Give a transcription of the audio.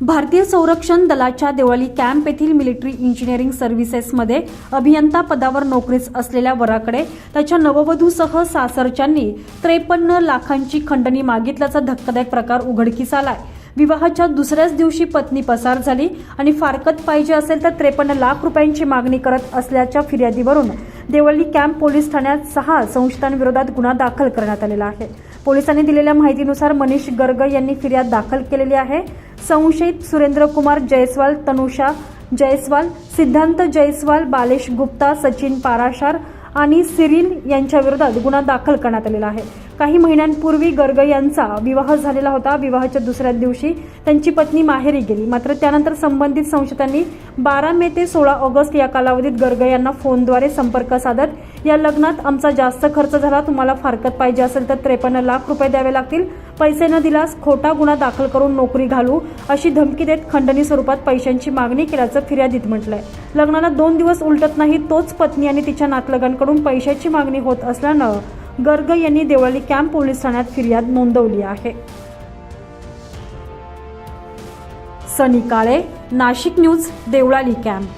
भारतीय संरक्षण दलाच्या देवळी कॅम्प येथील मिलिटरी इंजिनिअरिंग सर्व्हिसेसमध्ये अभियंता पदावर नोकरीस असलेल्या वराकडे त्याच्या नववधूसह सासरच्यांनी त्रेपन्न लाखांची खंडणी मागितल्याचा धक्कादायक प्रकार उघडकीस आलाय. विवाहाच्या दुसऱ्याच दिवशी पत्नी पसार झाली आणि फारकत पाहिजे असेल तर त्रेपन्न लाख रुपयांची मागणी करत असल्याच्या फिर्यादीवरून देवळी कॅम्प पोलीस ठाण्यात सहा संशयितांविरोधात गुन्हा दाखल करण्यात आलेला आहे. पोलिसांनी दिलेल्या माहितीनुसार मनीष गर्ग यांनी फिर्याद दाखल केलेली आहे. संशयित सुरेंद्र कुमार जयस्वाल तनुषा जयस्वाल सिद्धांत जयस्वाल बालेश गुप्ता सचिन पाराशार आणि सिरिल यांच्याविरोधात गुन्हा दाखल करण्यात आलेला आहे. काही महिन्यांपूर्वी गर्ग यांचा विवाह झालेला होता. विवाहाच्या दुसऱ्या दिवशी त्यांची पत्नी माहेरी गेली. मात्र त्यानंतर संबंधित संशयितांनी बारा मे ते सोळा ऑगस्ट या कालावधीत गर्ग यांना फोनद्वारे संपर्क साधत या लग्नात आमचा जास्त खर्च झाला. तुम्हाला फारकत पाहिजे असेल तर त्रेपन्न लाख रुपये द्यावे लागतील. पैसे न दिल्यास खोटा गुन्हा दाखल करून नोकरी घालू. अशी धमकी देत खंडणी स्वरूपात पैशांची मागणी केल्याचं फिर्यादीत म्हटलंय. लग्नाला दोन दिवस उलटत नाही तोच पत्नी आणि तिच्या नातलगांकडून पैशाची मागणी होत असल्यानं गर्ग यांनी देवळी कॅम्प पोलीस ठाण्यात फिर्याद नोंदवली आहे. Sunny Kale Nashik news Deolali camp.